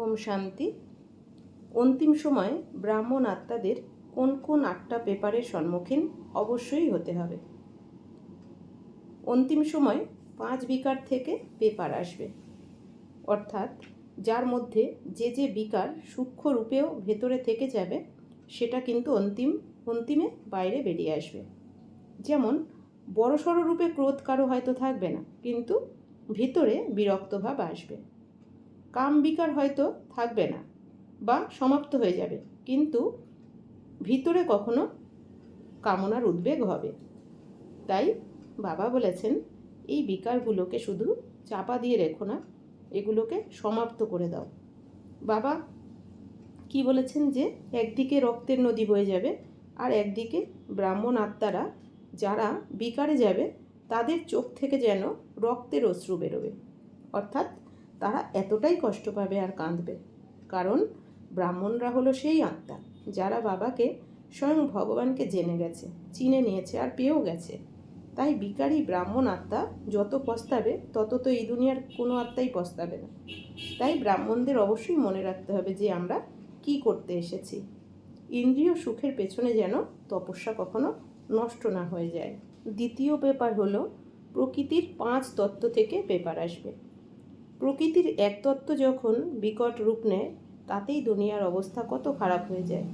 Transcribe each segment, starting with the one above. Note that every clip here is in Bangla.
ওম শান্তি। অন্তিম সময়ে ব্রাহ্মণ আত্মাদের কোন কোন আটটা পেপারের সম্মুখীন অবশ্যই হতে হবে। অন্তিম সময় পাঁচ বিকার থেকে পেপার আসবে। অর্থাৎ যার মধ্যে যে যে বিকার সূক্ষ্ম রূপেও ভেতরে থেকে যাবে, সেটা কিন্তু অন্তিম, অন্তিমে বাইরে বেরিয়ে আসবে। যেমন, বড়সড় রূপে ক্রোধ কারও হয়তো থাকবে না, কিন্তু ভিতরে বিরক্তভাব আসবে। কাম বিকার হয়তো থাকবে না বা সমাপ্ত হয়ে যাবে। কিন্তু ভিতরে কখনো কামনার উদ্বেগ হবে। তাই বাবা বলেছেন, এই বিকারগুলোকে শুধু চাপা দিয়ে রেখো না, এগুলোকে সমাপ্ত করে দাও। বাবা কি বলেছেন যে, একদিকে রক্তের নদী বয়ে যাবে আর একদিকে ব্রাহ্মণ আত্মারা যারা বিকারে যাবে, তাদের চোখ থেকে যেন রক্তের অশ্রু বেরোবে। অর্থাৎ তারা এতটাই কষ্ট পাবে আর কাঁদবে। কারণ ব্রাহ্মণরা হলো সেই আত্মা, যারা বাবাকে স্বয়ং ভগবানকে জেনে গেছে, চিনে নিয়েছে আর পেয়েও গেছে। তাই বিকারী ব্রাহ্মণ আত্মা যত পস্তাবে, তত তো এই দুনিয়ার কোনো আত্মাই পস্তাবে না। তাই ব্রাহ্মণদের অবশ্যই মনে রাখতে হবে যে আমরা কি করতে এসেছি। ইন্দ্রিয় সুখের পেছনে যেন তপস্যা কখনো নষ্ট না হয়ে যায়। দ্বিতীয় পেপার হলো প্রকৃতির পাঁচ তত্ত্ব থেকে পেপার আসবে। প্রকৃতির এক তত্ত্ব যখন বিকট রূপ নেয়, তাতেই দুনিয়ার অবস্থা কত খারাপ হয়ে যায়।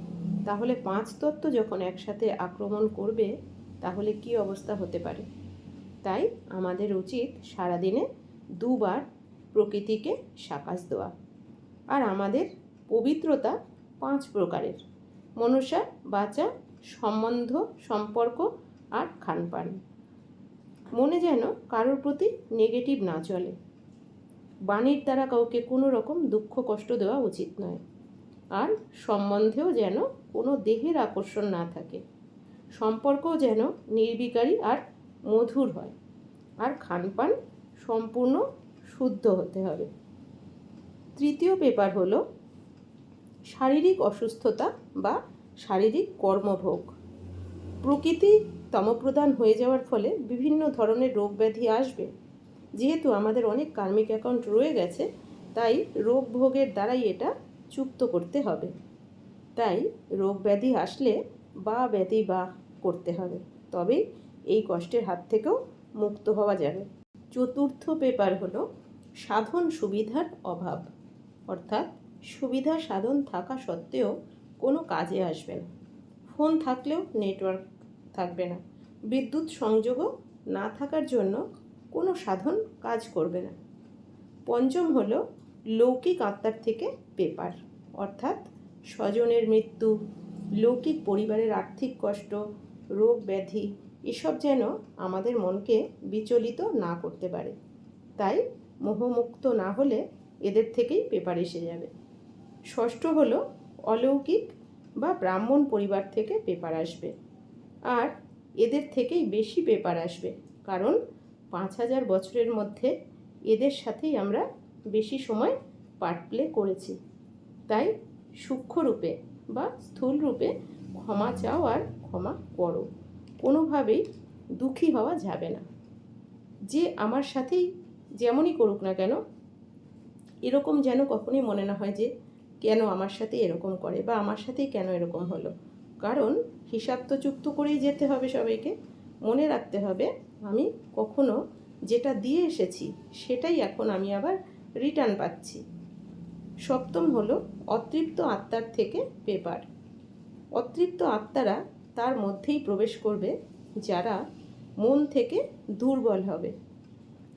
তাহলে পাঁচ তত্ত্ব যখন একসাথে আক্রমণ করবে, তাহলে কি অবস্থা হতে পারে? তাই আমাদের উচিত সারাদিনে দুবার প্রকৃতিকে সাকাশ দেওয়া। আর আমাদের পবিত্রতা পাঁচ প্রকারের। মনুষ্য, বাচা, সম্বন্ধ, সম্পর্ক আর খানপান। মনে যেন কারোর প্রতি নেগেটিভ না চলে। বাণীর দ্বারা কাউকে কোনো রকম দুঃখ, কষ্ট দেওয়া উচিত নয়। আর সম্বন্ধেও যেন কোনো দেহের আকর্ষণ না থাকে। সম্পর্কও যেন নির্বিকারী আর মধুর হয়। আর খানপান সম্পূর্ণ শুদ্ধ হতে হবে। তৃতীয় পেপার হলো শারীরিক অসুস্থতা বা শারীরিক কর্মভোগ। প্রকৃতি তমপ্রদান হয়ে যাওয়ার ফলে বিভিন্ন ধরনের রোগ ব্যাধি আসবে। যেহেতু আমাদের অনেক কার্মিক অ্যাকাউন্ট রয়ে গেছে, তাই রোগ ভোগের দ্বারাই এটা চুক্ত করতে হবে। তাই রোগ ব্যাধি আসলে বা ব্যাধি বা করতে হবে। তবেই এই কষ্টের হাত থেকেও মুক্ত হওয়া যাবে। চতুর্থ পেপার হলো সাধন সুবিধার অভাব। অর্থাৎ সুবিধা সাধন থাকা সত্ত্বেও কোনো কাজে আসবে না। ফোন থাকলেও নেটওয়ার্ক থাকবে না। বিদ্যুৎ সংযোগও না থাকার জন্য কোনো সাধন কাজ করবে না। পঞ্চম হল লৌকিক আত্মার থেকে পেপার অর্থাৎ স্বজনের মৃত্যু, লৌকিক পরিবারের আর্থিক কষ্ট, রোগ ব্যাধি, এসব যেন আমাদের মনকে বিচলিত না করতে পারে। তাই মোহমুক্ত না হলে এদের থেকেই পেপার এসে যাবে। ষষ্ঠ হলো অলৌকিক বা ব্রাহ্মণ পরিবার থেকে পেপার আসবে। আর এদের থেকেই বেশি পেপার আসবে, কারণ পাঁচ হাজার বছরের মধ্যে এদের সাথেই আমরা বেশি সময় পার্ট প্লে করেছি। তাই সূক্ষ্ম রূপে বা স্থূল রূপে ক্ষমা চাও আর ক্ষমা করো। কোনোভাবেই দুঃখী হওয়া যাবে না। যে আমার সাথেই যেমনই করুক না কেন, এরকম যেন কখনই মনে না হয় যে কেন আমার সাথে এরকম করে বা আমার সাথেই কেন এরকম হলো। কারণ হিসাব তো চুক্ত করেই যেতে হবে সবাইকে। মনে রাখতে হবে আমি কখনো যেটা দিয়ে এসেছি, সেটাই এখন আমি আবার রিটার্ন পাচ্ছি। সপ্তম হলো অতৃপ্ত আত্মার থেকে পেপার অতৃপ্ত আত্মারা তার মধ্যেই প্রবেশ করবে যারা মন থেকে দুর্বল হবে,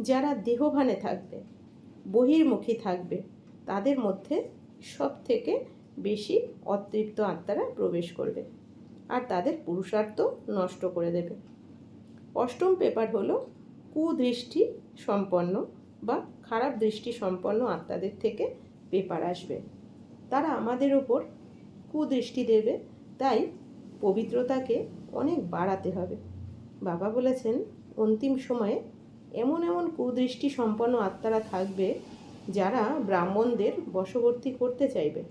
যারা দেহভানে থাকবে, বহির্মুখী থাকবে, তাদের মধ্যে সব থেকে বেশি অতৃপ্ত আত্মারা প্রবেশ করবে। আর তাদের পুরুষার্থ নষ্ট করে দেবে। অষ্টম পেপার হলো কুদৃষ্টি সম্পন্ন বা খারাপ দৃষ্টি সম্পন্ন আত্মাদের থেকে পেপার আসবে। তারা আমাদের ওপর কুদৃষ্টি দেবে, তাই পবিত্রতাকে অনেক বাড়াতে হবে। বাবা বলেছেন, অন্তিম সময়ে এমন এমন কুদৃষ্টি সম্পন্ন আত্মারা থাকবে যারা ব্রাহ্মণদের বশবর্তী করতে চাইবে।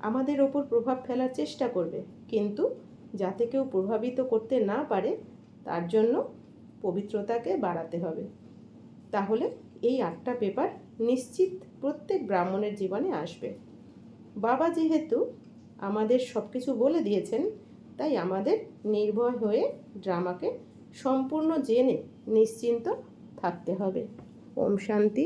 আমাদের ওপর প্রভাব ফেলার চেষ্টা করবে, কিন্তু যাতে কেউ প্রভাবিত করতে না পারে তার জন্য পবিত্রতাকে বাড়াতে হবে। তাহলে এই আটটা পেপার নিশ্চিত প্রত্যেক ব্রাহ্মণের জীবনে আসবে। বাবা যেহেতু আমাদের সব কিছু বলে দিয়েছেন, তাই আমাদের নির্ভয় হয়ে ড্রামাকে সম্পূর্ণ জেনে নিশ্চিন্ত থাকতে হবে। ওম শান্তি।